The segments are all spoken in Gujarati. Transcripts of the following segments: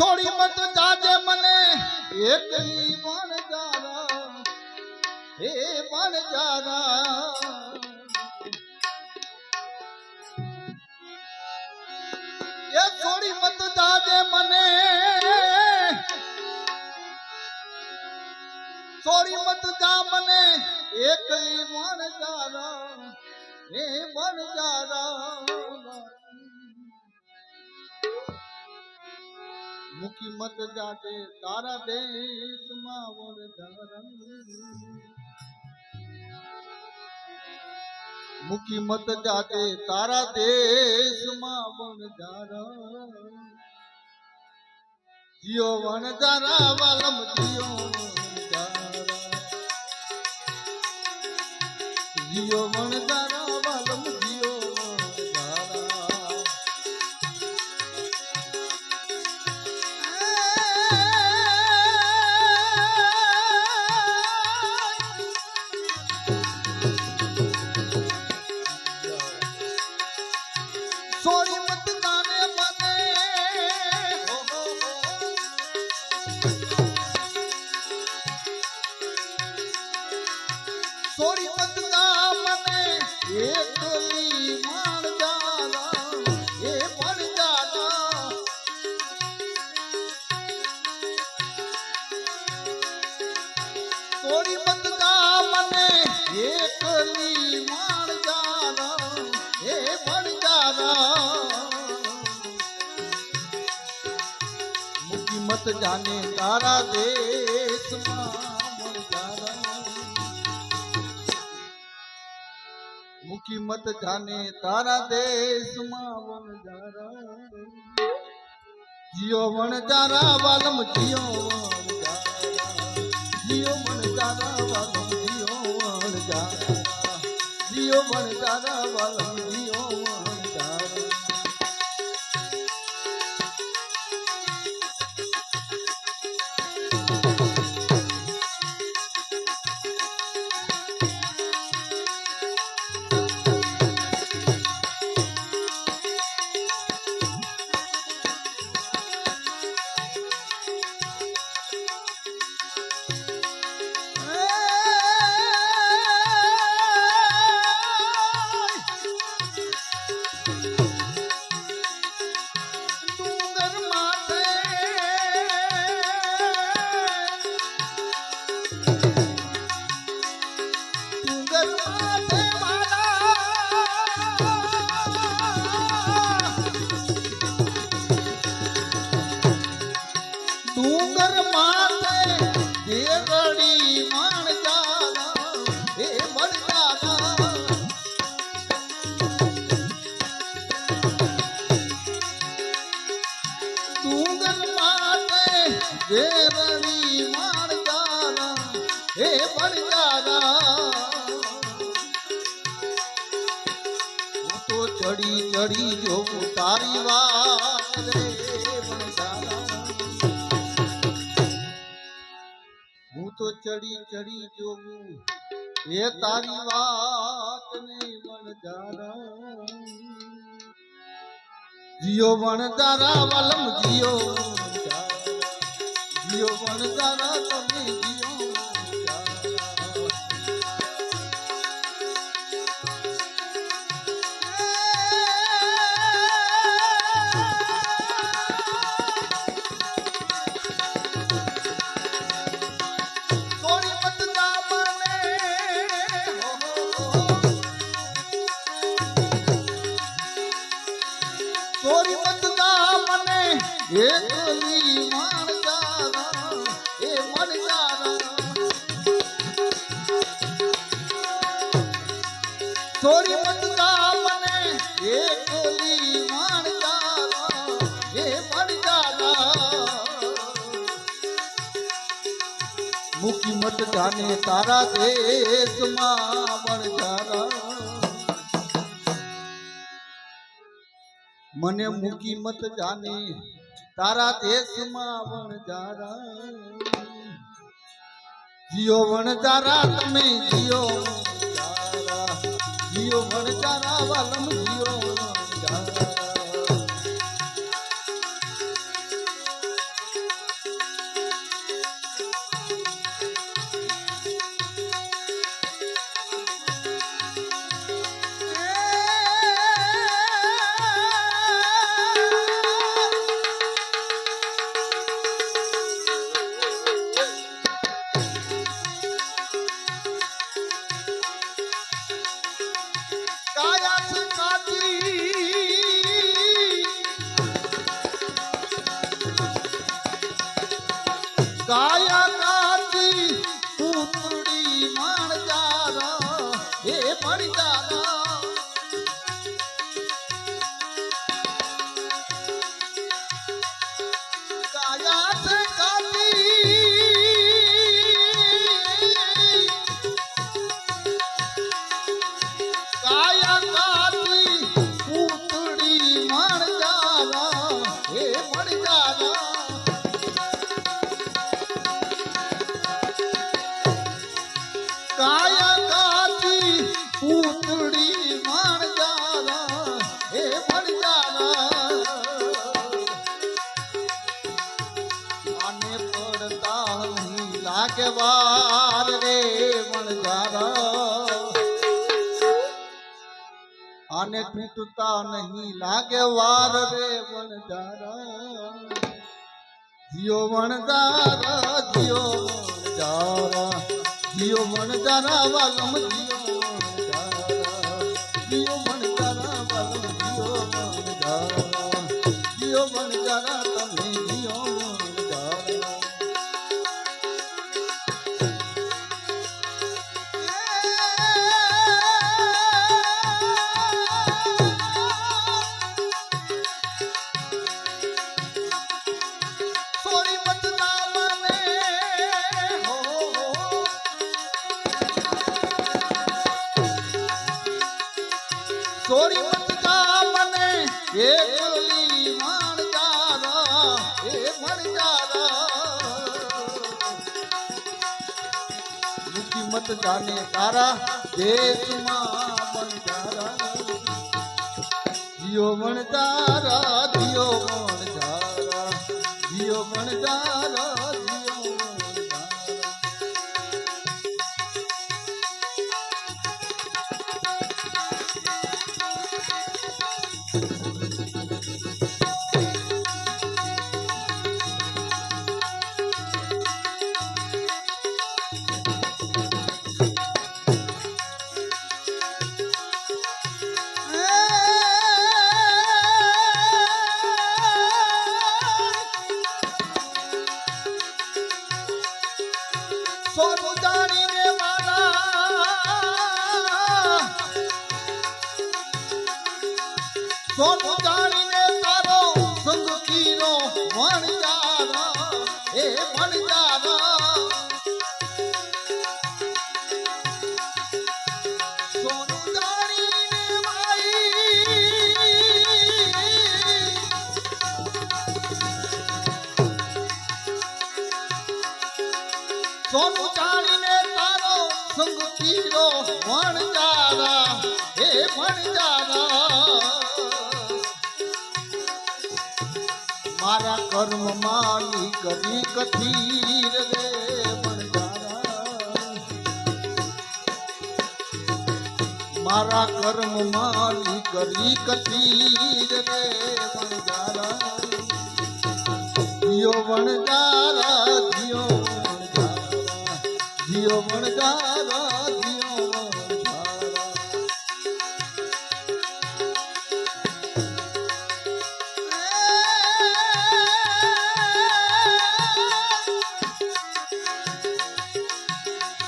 છોડી મત જાજે મને, એકલી પણ જારા હે પણ જારા એ છોડી મત જાજે મને છોડી મત જા મને, એકલી પણ જારા હે પણ જારા મુખી મત જાતે તારા દેશમાં વરદારા મુખી મત જાતે તારા દેશમાં વનજારા જીઓ વનજારા વાલમ જીઓ મુકી મત જાને તારા દેશમાં મુકી મત જાને તારા દેશમાં વણજારા જીઓ વણજારા વાલમ જીઓ જીઓ વણજારા વાલમ જીઓ વણજારા જીઓ વણજારા વાલમ જીઓ ડુંગર માથે દેવડી માણ જાના હે જાના હું તો ચડી ચડી જોઉં તારી વાત ચડી ચડી જોવું. એ તારી વાત ને વણજારા જીઓ વણજારા વલમ જીઓ જીઓ વણજારા તમે જીઓ મુકી મત જાને તારા દેશમાં વણજારા મને મૂકી મત જાને તારા દેશમાં વણજારા જીઓ વણજારા તમે જીઓ વાર રે વણજારા આને તૂટતા નહીં લાગે વાર રે વણજારા જીઓ વણજારા જીઓ વણજારા જીઓ વણજારા વાલમ જીઓ સોરી મત નામને એકલી માણ જારા એ મણ જારા મુખી મત જાને તારા દેશમાં બંધારા જીઓ વણજારા જીઓ વણજારા જીઓ વણજારા સોનું જાણીને મારા સોનું સોનું ચાલીને તારો સંગ પીરો વણ જારા હે વણ જારા. મારા કર્મ માની કરી કથીર રે મારા કર્મ માની કરી કથીર રે વણજારા યો જીઓ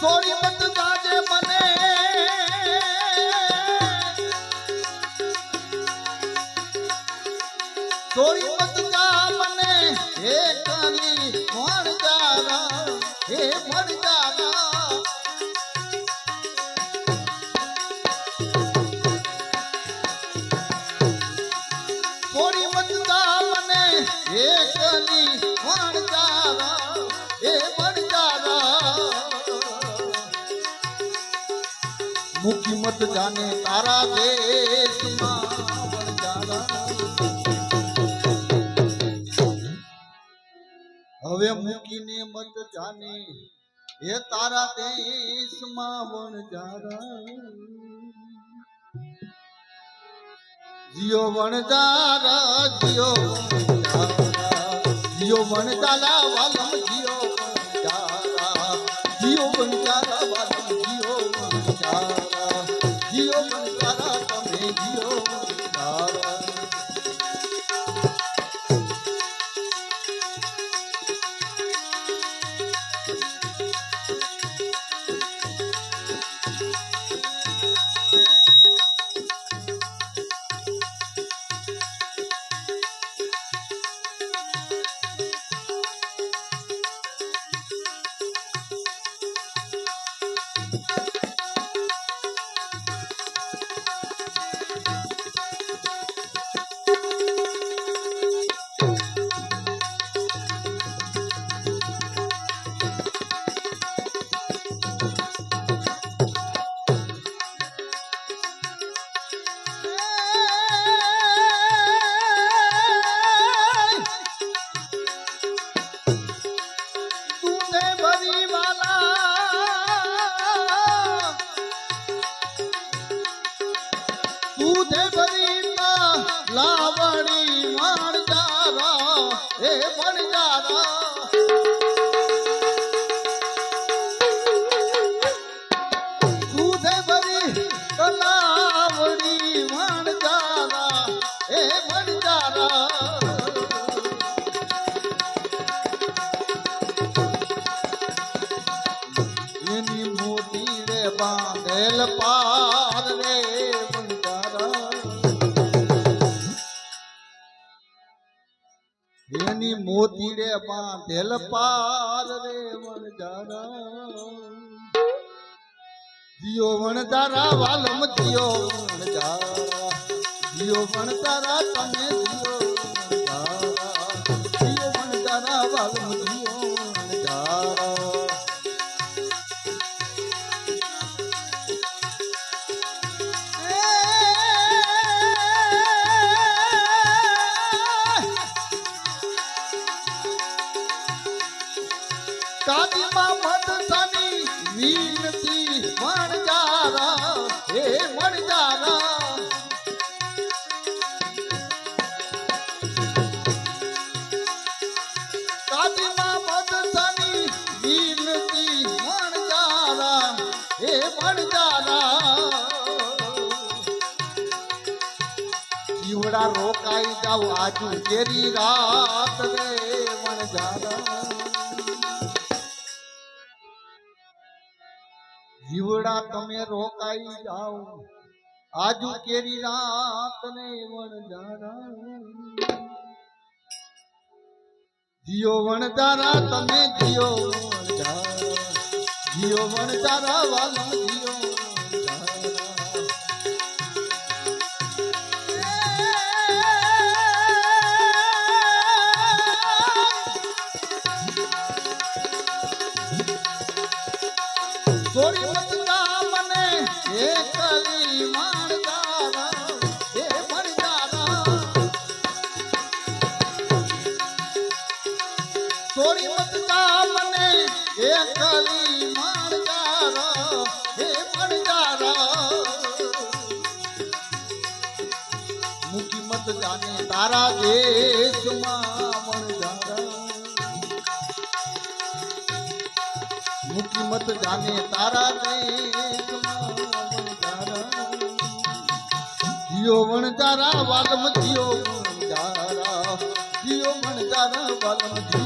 સોરી મત જાજે મને. સોરી મત જા મને. હે કાલી વણ જારા હે વણ જારા મુખી મત જાને તારા હવે મૂકીને મત જાને એ તારા દેશમાં વણજારા. જીઓ વણજારા, જીઓ જીઓ વણજારા વાલમ, જીઓ એની મોટી રે બાંધેલ પાર રે એની મોતી રે બાંધેલ પાર રે વણજારા દિયો વણજારા વાલમ દિયો વણજારા જીઓ વણજારા તમે જીઓ જીઓ વણજારા વાલમ જીઓ વણજારા કાદીમાં વીનતી મણજારા આજુ કેરી રાત રે વણજારા જીવડા તમે રોકાઈ જાઓ. આજુ કેરી રાત ને વણજારા જીઓ વણજારા તમે જીઓ વણજારા જીઓ વણજારા વાલા જીઓ. તારા દેશમાં મણદારા મુકી મત જાને તારા દેશમાં વણજારા. જીઓ વણજારા વાલમ, જીઓ વણજારા જીઓ વણજારા વાલમ, જીઓ